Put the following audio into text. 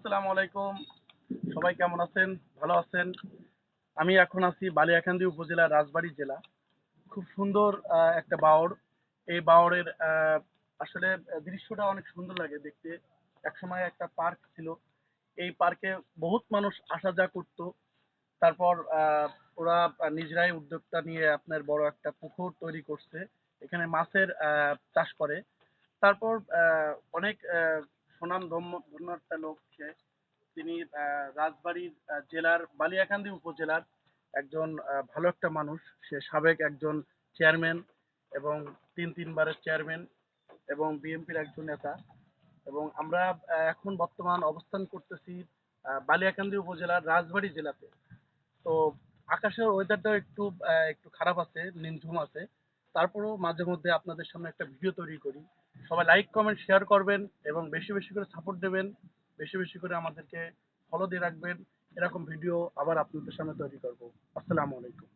আসসালামু আলাইকুম। সবাই কেমন আছেন? ভালো আছেন? আমি এখন আছি বালিয়াকান্দি উপজেলা রাজবাড়ী জেলা। খুব সুন্দর একটা বাওড় এই বাওড়ের আসলে দৃশ্যটা অনেক সুন্দর লাগে দেখতে। একসময় একটা পার্ক ছিল। এই পার্কে বহুত মানুষ আসা যা করতো। তারপর ওরা নিজেরাই উদ্যোক্তা নিয়ে আপনার বড় একটা পুকুর তৈরি করছে। এখানে মাছের চাষ করে। তারপর অনেক সুনাম ধন্য- একটা লোক সে। তিনি রাজবাড়ীর জেলার, বালিয়াকান্দি উপজেলার একজন ভালো একটা মানুষ। সে সাবেক একজন চেয়ারম্যান এবং তিন তিনবারের চেয়ারম্যান এবং বিএনপির একজন নেতা। এবং আমরা এখন বর্তমান অবস্থান করতেছি বালিয়াকান্দি উপজেলার রাজবাড়ি জেলাতে। তো আকাশের ওয়েদারটাও একটু একটু খারাপ আছে, নিমঝুম আছে। তারপরেও মাঝে মধ্যে আপনাদের সামনে একটা ভিডিও তৈরি করি। সবাই লাইক কমেন্ট শেয়ার করবেন এবং বেশি বেশি করে সাপোর্ট দেবেন। বেশি বেশি করে আমাদেরকে ফলো দিয়ে রাখবেন। এরকম ভিডিও আবার আপনাদের সামনে তৈরি করব। আসসালামু আলাইকুম।